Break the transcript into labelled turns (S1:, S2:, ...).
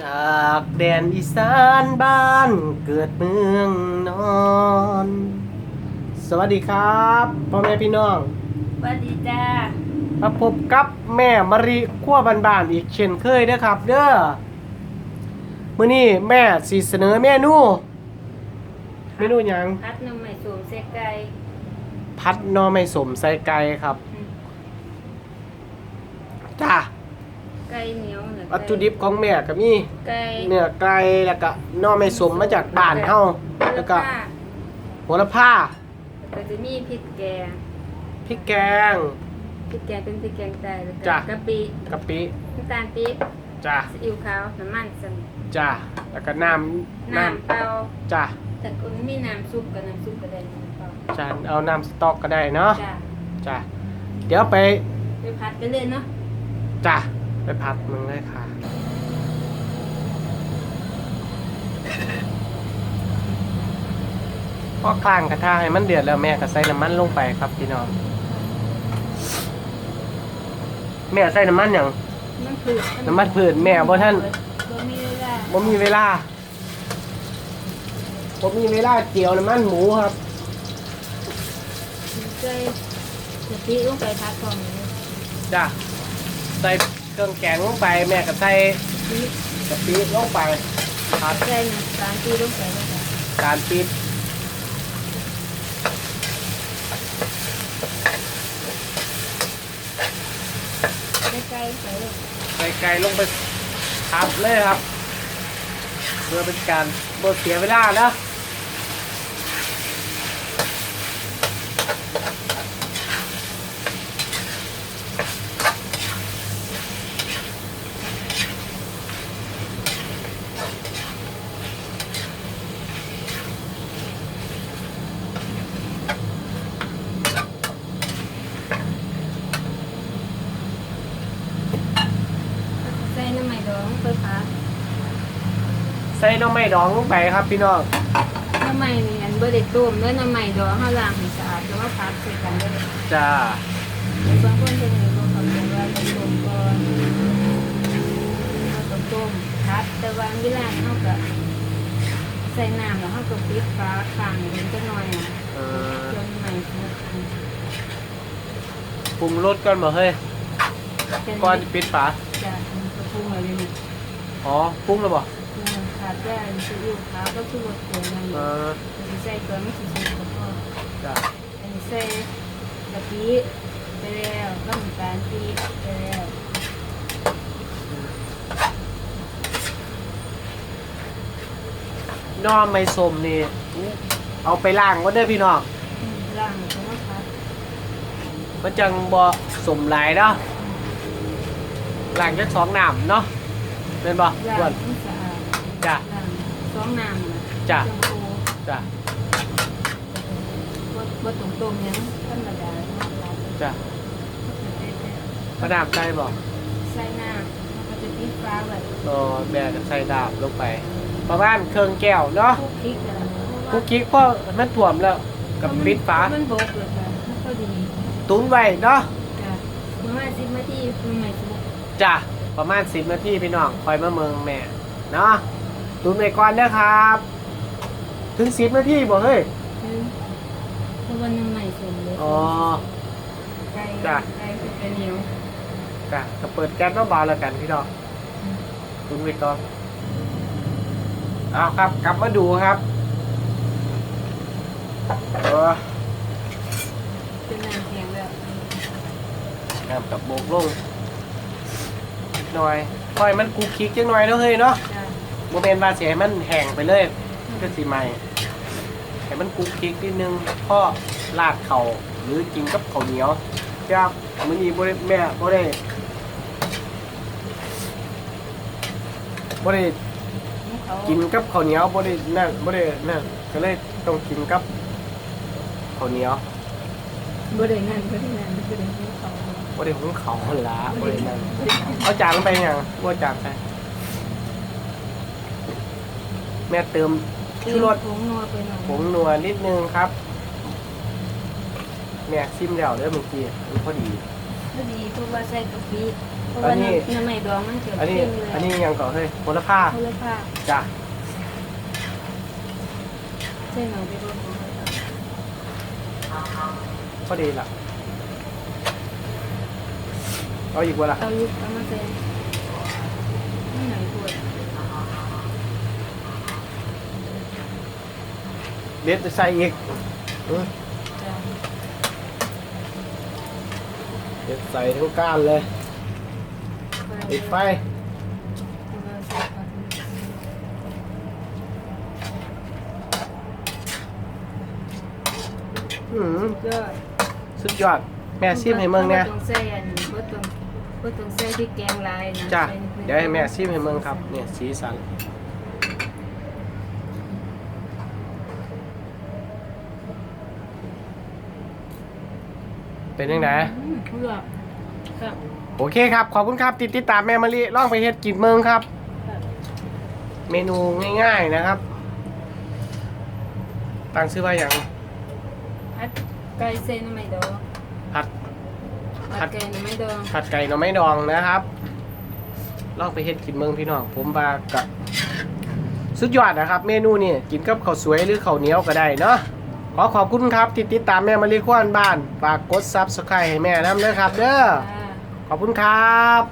S1: จากแดนอีสานบ้านเกิดเมืองนอน สวัสดีครับพ่อแม่พี่น้อง
S2: สวัสดีจ้า
S1: มาพบกับแม่มะริขั้วบ้านๆอีกเช่นเคยเด้อครับ เด้อมื้อนี้แม่สิเสนอเมนูเมนูหยัง
S2: พัดนมใหม่สูมเสกไก่
S1: พัดหนอไม่สมใส่ไก่ครับ
S2: อืม
S1: จ้า
S2: ไก่เหนียวหรือ
S1: วัตถุดิบของแม่ก็มี
S2: ไก่
S1: เนื้อไก่แล้วก็หนอไม่สมมาจากบ้านเฮาแล้วก็
S2: ผ้า
S1: โหระพา
S2: ก็จะมีพริกแกง
S1: พริกแกง
S2: พริกแกงเป็นพริกแกงไตแล้วก็
S1: จ้ะ
S2: กะปิ
S1: กะปิ
S2: น้ำตาลปี๊บ
S1: จ้า
S2: ซีอิ๊วขาวน้ำมันสัน
S1: จ้าแล้วก็น้ำน้
S2: น้ำเปล่าำ
S1: จ้า
S2: แต่คนมีน้ำซุปกับน้ำซุปก็ได้น้ำเปล่า
S1: จ้าเอาน้ำสต๊อกก็ได้เนาะ
S2: จ้า
S1: จ้าเดี๋ยวไป
S2: ไปพัดไปเลยเนาะ
S1: จ้า ไปผัดมึงเลยค่ะ พอกลางกระทะให้มันเดือดแล้วแม่ก็ใส่น้ำมันลงไปครับพี่น้อง แม่ใส่น้ำมันอย่าง
S2: มันคือ
S1: น้ำมันพืชแม่บ่ท่าน
S2: บ่มีเวลา
S1: ผมมีเวลาผมมีเวลาเจียวน้ำมันหมูครับ
S2: ใส่กะปิลงไปพัดพร้อมเลย
S1: จ้ะใส่ เครื่องแกงลงไปแม่ก็ใส่
S2: กะ
S1: ปิลงไปผัด
S2: ใส่น้ำตาลปี๊บลงไปแก็
S1: การปิด
S2: ใกล้ๆใส่เลย
S1: ใส่ไก่ลงไปผัดเลยครับ เพื่อเป็นการบ่เสียเวลานะ
S2: ดองไปพัด
S1: ใส่หน้ำไม่ดองลงไปครับพี่น้อง
S2: น้ำมันนี่อันบ่ได้ต้มแล้วน้ำมันดองเฮาล้างให้สะอาดแล้วก็พัดใส่กันเลย
S1: จ้า
S2: บางคนจะมีบ่เข้าใจว่าต้องต้มก่อนเราต้องต้มพัดแต่ว่าเวลาเฮาก็ใส่น้ำแล้วเฮาก็ปิดฝาข้างเล็กน้อยอะ
S1: เออ
S2: จนใหม่สุด
S1: ปรุงรสก่อนบ่เฮ้ย
S2: เป็น
S1: ก่อนจะปิดฝา
S2: จะกระพุ้งอะไรนี่
S1: อ๋อปรุงแล้วบ่
S2: ขาดได้ซีอิ๊วขาวก็คือว่าเกลือนั่น
S1: เออ
S2: ใส่เกลือไม่สุดๆก็พอ
S1: จ้า
S2: อันนี้ใส่กะปิไปแล้วก็น้ำตาลปี๊บไปแล้ว
S1: น้อไม่สมนี่เอาไปล้างก็ได้อพี่น้อง
S2: อืมล้างแล้วก็พัด
S1: มันจังบ่สมหลายเนาะล้างจักสองน้ำเนาะ เป็นบ่
S2: ล้าง
S1: อ้วน
S2: ให้สะอาด
S1: จ้ะ
S2: ล้างสองน้ำนะ
S1: จ้ะ
S2: ชมพู
S1: จ้ะ
S2: บ่บ่ตรงตรงๆหยังธรรมดาเนาะล้าง
S1: จ้ะ
S2: ใส่
S1: กระดาษใส่บ่
S2: ใส่น้ำมันก็จะปิดฟ้าไว้
S1: เออแม่ก็ใส่ดาบลงไป ประมาณเครื่องแก้วเนาะ
S2: คลุกคลิกอะไร
S1: กุ๊กกิ๊กพอมันท่วมแล้วกับปิดฝา
S2: มันบกเลยค่ะมันก็ดี
S1: ตุ้นไว้เนาะ
S2: จ้ะประมาณสิบนาทีมันใหม่สุก
S1: จ้ะ ประมาณ10นาทีพี่น้องคอยมาเมืองแม่เนาะตุ้นไว้ก่อนเด้อครับ ถึง10นาทีบ่เฮ้ย
S2: คือเพราะว่าน้ำใหม่สุกเลย
S1: อ๋อ
S2: ไก่
S1: จ้ะ
S2: ไก่คือเป็นเหนียว
S1: จ้ะก็เปิดแก๊สเบาๆแล้วกันพี่น้องคุณวิทย์ก่อนเอาครับกลับมาดูครับเออ
S2: เป็นน้ำแข็งแบบ
S1: น้ำกับโบกลงนิด หน่อยปล่อยมันคุกคิกจังหน่อยแล้วเฮ้ยเนาะ
S2: จ้ะ
S1: โมเมนต์ว่าเสียให้มันแห้งไปเลยมันก็สีใหม่ให้มันคุกคิกนิดนึงพ่อลาดเข่าหรือกินกับข้าวเหนียวจ้ามันนี้บ่ได้แม่บ่ได้บ่ได้
S2: เขา
S1: กินกับข้าวเหนียวบ่ได้นั่นบ่ได้นั่นก็เลยต้องกินกับข้าวเหนียว
S2: บ่ได้นั่นบ่ได้นั่นบ่ได้ให้เขา
S1: บ่ได้หุงข้าวหั่นล่ะบ่ได้นั่นเอาจานลงไปหยังบ่จานใส่แม่เติมชูรส
S2: ผงนัวไปหน่อย
S1: ผงนัวนิดนึงครับ แม่ชิมแล้วเด้อเมื่อกี้มันพอดี
S2: พอดีเพราะว่าใส่กะปิ
S1: อ
S2: เพราะว่า
S1: อันนี้
S2: น้ำน้ำใหม่ดองมันเกิด
S1: อันนี้
S2: ขึ้นเลย
S1: อันนี้ยังก่อนเฮ้ยโหระพา
S2: เขาเลยค่ะ
S1: จ้ะ
S2: ใช่หนูไปรวมของเขา
S1: พอดีละ เอาอีกวะล่ะ
S2: เอายุบเอามาเซ็นไม่หน่อยปวด
S1: เด็ดจะใส่อีกเออ
S2: จ้ะ
S1: เด็ดใส่ทั้งก้านเลยปิดไฟอืม
S2: ก็
S1: สุดยอด แม่ซิมให้เมืองเนี่ย
S2: บ่ต้องใส่อันบ่ต้อง บ่ต้องใส่พริกแกงลายนะ
S1: จ้ะ
S2: ใส่นินึง
S1: เดี๋ยวให้แม่ซิมให้เมืองครับเนี่ยสีสันเป็นยังไง
S2: อืมเลือกครับ
S1: โอเคครับ ขอบคุณครับ ติดติดตามแม่มะลิล่องไปเฮ็ดกินเมืองครับ
S2: ครับ
S1: เมนูง่ายๆนะครับ ตั้งชื่อว่าอย่าง
S2: ผัดไก่เส้นน้ำไม่ดอง
S1: ผัด ผั
S2: ผั
S1: ด
S2: ดไก่น้ำไม่ดอง
S1: ผัดไก่หน่อไม้ดองนะครับลองไปเฮ็ดกินเมืองพี่น้องผมว่ากับสุดยอดนะครับ เมนูนี่กินกับข้าวสวยหรือข้าวเหนียวก็ได้เนาะขอขอบคุณครับที่ติดตามแม่มะลิขว้านบ้านฝากกดซับสไครต์ให้แม่น้ำเด้อครับ เด้อ
S2: อ่า
S1: ขอบคุณครับ